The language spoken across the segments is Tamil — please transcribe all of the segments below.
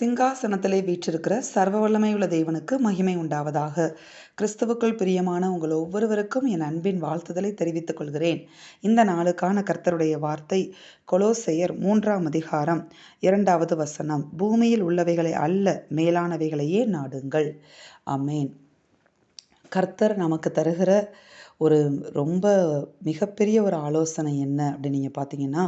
சிங்காசனத்திலே வீற்றிருக்கிற சர்வ வல்லமையுள்ள தேவனுக்கு மகிமை உண்டாவதாக. கிறிஸ்துவுக்குள் பிரியமான உங்கள் ஒவ்வொருவருக்கும் என் அன்பின் வாழ்த்துதலை தெரிவித்துக் கொள்கிறேன். இந்த நாளுக்கான கர்த்தருடைய வார்த்தை கொலோசெயர் மூன்றாம் அதிகாரம் இரண்டாவது வசனம். பூமியில் உள்ளவைகளை அல்ல மேலானவைகளையே நாடுங்கள். அமேன் கர்த்தர் நமக்கு தருகிற ஒரு ரொம்ப மிகப்பெரிய ஒரு ஆலோசனை என்ன அப்படின்னு நீங்கள் பார்த்தீங்கன்னா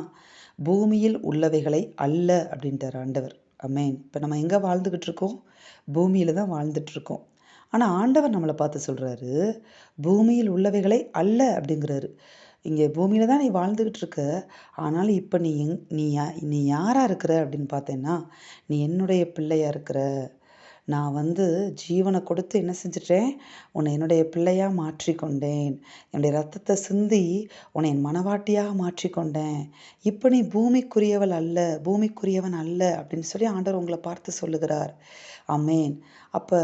பூமியில் உள்ளவைகளை அல்ல அப்படின்றார் ஆண்டவர். அமேன் இப்போ நம்ம எங்கே வாழ்ந்துக்கிட்டு இருக்கோம் பூமியில் தான் வாழ்ந்துட்டுருக்கோம். ஆனால் ஆண்டவர் நம்மளை பார்த்து சொல்கிறாரு பூமியில் உள்ளவைகளை அல்ல அப்படிங்கிறாரு. இங்கே பூமியில் தான் நீ வாழ்ந்துக்கிட்டு இருக்க ஆனாலும் இப்போ நீ எங் நீ யா நீ யாராக இருக்கிற அப்படின்னு பார்த்தேன்னா நீ என்னுடைய பிள்ளையாக இருக்கிற. நான் வந்து ஜீவனை கொடுத்து என்ன செஞ்சிட்டேன்? உன்னை என்னுடைய பிள்ளையாக மாற்றிக்கொண்டேன். என்னுடைய ரத்தத்தை சிந்தி உன்னை என் மனவாட்டியாக மாற்றிக்கொண்டேன். இப்போ நீ பூமிக்குரியவள் அல்ல பூமிக்குரியவன் அல்ல அப்படின்னு சொல்லி ஆண்டவர் உங்களை பார்த்து சொல்லுகிறார். அமேன் அப்போ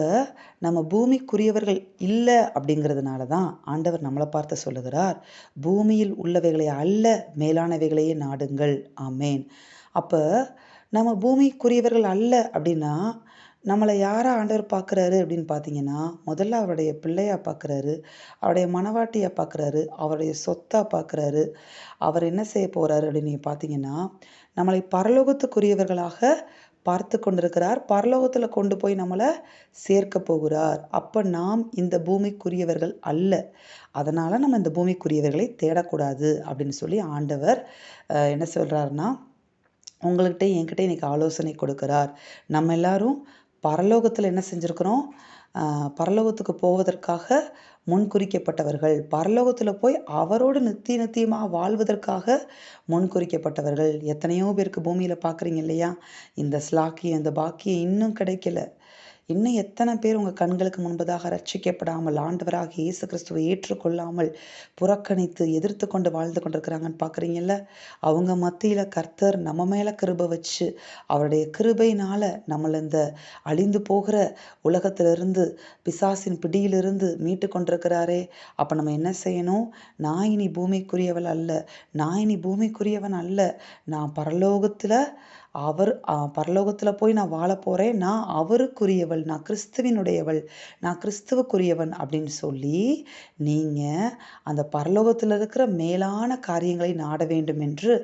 நம்ம பூமிக்குரியவர்கள் இல்லை அப்படிங்கிறதுனால தான் ஆண்டவர் நம்மளை பார்த்து சொல்லுகிறார். பூமியில் உள்ளவைகளை அல்ல மேலானவைகளையே நாடுங்கள். ஆமேன். அப்போ நம்ம பூமிக்குரியவர்கள் அல்ல அப்படின்னா நம்மளை யாரை ஆண்டவர் பார்க்குறாரு அப்படின்னு பார்த்தீங்கன்னா முதல்ல அவருடைய பிள்ளையாக பார்க்குறாரு அவருடைய மனவாட்டியாக பார்க்குறாரு அவருடைய சொத்தாக பார்க்குறாரு அவர் என்ன செய்ய போகிறாரு அப்படின்னு நீங்கள் பார்த்தீங்கன்னா நம்மளை பரலோகத்துக்குரியவர்களாக பார்த்து கொண்டிருக்கிறார். பரலோகத்தில் கொண்டு போய் நம்மளை சேர்க்க போகிறார். அப்போ நாம் இந்த பூமிக்குரியவர்கள் அல்ல. அதனால் நம்ம இந்த பூமிக்குரியவர்களை தேடக்கூடாது அப்படின்னு சொல்லி ஆண்டவர் என்ன சொல்கிறாருன்னா உங்கள்கிட்ட என்கிட்ட இன்றைக்கி ஆலோசனை கொடுக்கிறார். நம்ம எல்லாரும் பரலோகத்தில் என்ன செஞ்சுருக்கிறோம்? பரலோகத்துக்கு போவதற்காக முன்குறிக்கப்பட்டவர்கள். பரலோகத்தில் போய் அவரோடு நித்திய நித்தியமாக வாழ்வதற்காக முன்குறிக்கப்பட்டவர்கள். எத்தனையோ பேருக்கு பூமியில் பார்க்குறீங்க இல்லையா? இந்த ஸ்லாக்கியம் இந்த பாக்கியம் இன்னும் கிடைக்கல. இன்னும் எத்தனை பேர் உங்கள் கண்களுக்கு முன்பதாக ரட்சிக்கப்படாமல் ஆண்டவராக இயேசு கிறிஸ்துவை ஏற்றுக்கொள்ளாமல் புறக்கணித்து எதிர்த்து கொண்டு வாழ்ந்து கொண்டிருக்கிறாங்கன்னு பார்க்குறீங்கல்ல? அவங்க மத்தியில் கர்த்தர் நம்ம மேலே கிருபை வச்சு அவருடைய கிருபையினால் நம்மளை இந்த அழிந்து போகிற உலகத்திலிருந்து பிசாசின் பிடியிலிருந்து மீட்டு கொண்டிருக்கிறாரே. அப்போ நம்ம என்ன செய்யணும்? நான் இனி பூமிக்குரியவள் அல்ல. நான் இனி பூமிக்குரியவன் அல்ல. நான் பரலோகத்தில் அவர் பரலோகத்தில் போய் நான் வாழ போகிறேன் நான் அவருக்குரியவள். நான் கிறிஸ்துவினுடையவள். நான் கிறிஸ்துவுக்குரியவன் அப்படின்னு சொல்லி நீங்கள் அந்த பரலோகத்தில் இருக்கிற மேலான காரியங்களை நாட வேண்டும் என்று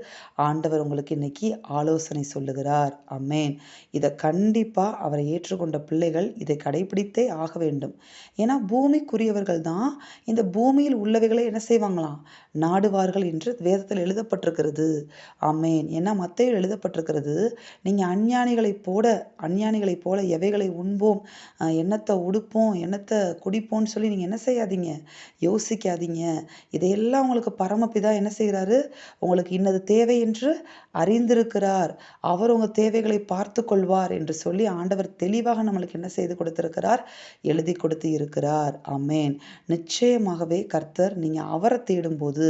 ஆண்டவர் உங்களுக்கு இன்னைக்கு ஆலோசனை சொல்லுகிறார். அம்மேன் இதை கண்டிப்பாக அவரை ஏற்றுக்கொண்ட பிள்ளைகள் இதை கடைபிடித்தே ஆக வேண்டும். ஏன்னா பூமிக்குரியவர்கள் தான் இந்த பூமியில் உள்ளவைகளை என்ன செய்வாங்களாம்? நாடுவார்கள் என்று வேதத்தில் எழுதப்பட்டிருக்கிறது. அம்மேன் ஏன்னா மத்தையில் எழுதப்பட்டிருக்கிறது நீங்கள் அஞ்ஞானிகளைப் போல அஞ்ஞானிகளைப் போல எவைகளை உண்போம் என்னத்தை உடுப்போம் என்னத்தை குடிப்போம்னு சொல்லி நீங்கள் என்ன செய்யாதீங்க? யோசிக்காதீங்க. இதையெல்லாம் உங்களுக்கு பரமபிதா என்ன செய்கிறாரு உங்களுக்கு இன்னது தேவை என்று அறிந்திருக்கிறார். அவர் உங்கள் தேவைகளை பார்த்து கொள்வார் என்று சொல்லி ஆண்டவர் தெளிவாக நம்மளுக்கு என்ன செய்து கொடுத்திருக்கிறார்? எழுதி கொடுத்து இருக்கிறார். அமேன் நிச்சயமாகவே கர்த்தர் நீங்கள் அவரை தேடும்போது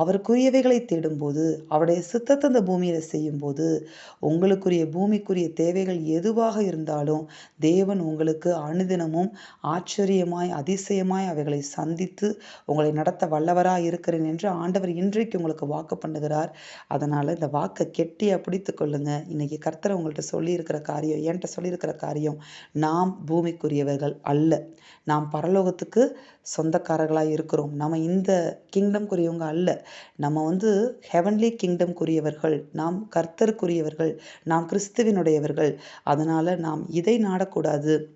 அவருக்குரியவைகளை தேடும்போது அவருடைய சித்தத்தை அந்த பூமியில் செய்யும்போது உங்களுக்குரிய பூமிக்குரிய தேவைகள் எதுவாக இருந்தாலும் தேவன் உங்களுக்கு அனுதினமும் ஆச்சரியமாய் அதிசயமாய் அவைகளை சந்தித்து உங்களை நடத்த வல்லவராக இருக்கிறேன் என்று ஆண்டவர் இன்றைக்கு உங்களுக்கு வாக்கு பண்ணுகிறார். அதனால் இந்த வாக்கை கெட்டியாக பிடித்து கொள்ளுங்க. இன்னைக்கு கர்த்தர் உங்கள்கிட்ட சொல்லியிருக்கிற காரியம் என்கிட்ட சொல்லியிருக்கிற காரியம் நாம் பூமிக்குரியவர்கள் அல்ல. நாம் பரலோகத்துக்கு சொந்தக்காரர்களாக இருக்கிறோம். நம்ம இந்த கிங்டம்குரியவங்க அல்ல. நம்ம வந்து ஹெவன்லி கிங்டம்குரியவர்கள் நாம் கர்த்தருக்குரியவர்கள். நாம் கிறிஸ்துவினுடையவர்கள். அதனால் நாம் இதை நாடக்கூடாது.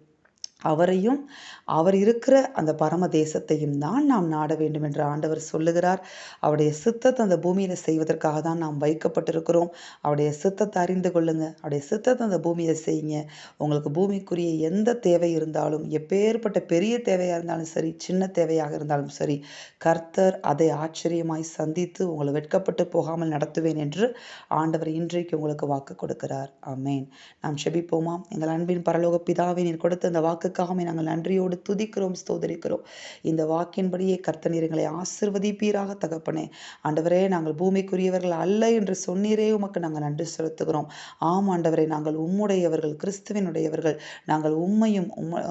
அவரையும் அவர் இருக்கிற அந்த பரம தேசத்தையும் தான் நாம் நாட வேண்டும் என்று ஆண்டவர் சொல்லுகிறார். அவருடைய சித்தத்தை அந்த பூமியில் செய்வதற்காக தான் நாம் வைக்கப்பட்டிருக்கிறோம். அவருடைய சித்தத்தை அறிந்து கொள்ளுங்க. அவருடைய சித்தத்தை அந்த பூமியில் செய்யுங்க. உங்களுக்கு பூமிக்குரிய எந்த தேவை இருந்தாலும் எப்பேற்பட்ட பெரிய தேவையாக இருந்தாலும் சரி சின்ன தேவையாக இருந்தாலும் சரி கர்த்தர் அதை ஆச்சரியமாய் சந்தித்து உங்களை வெட்கப்பட்டு போகாமல் நடத்துவேன் என்று ஆண்டவர் இன்றைக்கு உங்களுக்கு வாக்கு கொடுக்கிறார். அமேன் நாம் செபிப்போமா? எங்கள் அன்பின் பரலோக பிதாவின் கொடுத்த அந்த வாக்கு வாக்குக்காக நாங்கள் நன்றியோடு துதிக்கிறோம் ஸ்தோதரிக்கிறோம். இந்த வாக்கின்படியே கர்த்தனீர் எங்களை ஆசிர்வதிப்பீராக தகப்பனே. ஆண்டவரே நாங்கள் பூமிக்குரியவர்கள் அல்ல என்று சொன்னீரே உமக்கு நாங்கள் நன்றி செலுத்துகிறோம். ஆம் ஆண்டவரை நாங்கள் உம்முடையவர்கள் கிறிஸ்துவனுடையவர்கள். நாங்கள் உண்மையும் உம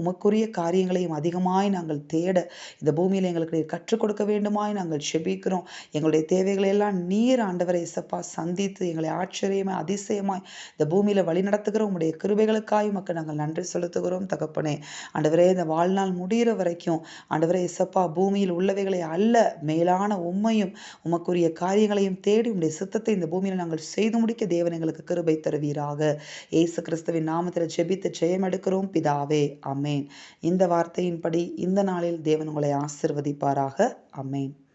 உமக்குரிய காரியங்களையும் அதிகமாய் நாங்கள் தேட இந்த பூமியில் எங்களுக்கு நீர் கற்றுக் கொடுக்க வேண்டுமாய் நாங்கள் செபிக்கிறோம். எங்களுடைய தேவைகளை எல்லாம் நீர் ஆண்டவரை இசப்பா சந்தித்து எங்களை ஆச்சரியமாய் அதிசயமாய் இந்த பூமியில் வழி நடத்துகிற உங்களுடைய கிருபைகளுக்காய் மக்கள் நாங்கள் நன்றி செலுத்துகிறோம் தகப்பனே. ஆண்டவரே இந்த வாழ்நாள் முடிகிற வரைக்கும் ஆண்டவரே இசப்பா பூமியில் உள்ளவைகளை அல்ல மேலான உண்மையும் உமக்குரிய காரியங்களையும் தேடி உடைய சித்தத்தை இந்த பூமியில் நாங்கள் செய்து முடிக்க தேவன் எங்களுக்கு கிருபை தருவீராக. இயேசு கிறிஸ்துவின் நாமத்தில் ஜெபித்து ஜெயம் எடுக்கிறோம். பிதாவே அமேன் இந்த வார்த்தையின்படி இந்த நாளில் தேவன் உங்களை ஆசிர்வதிப்பாராக. அமேன்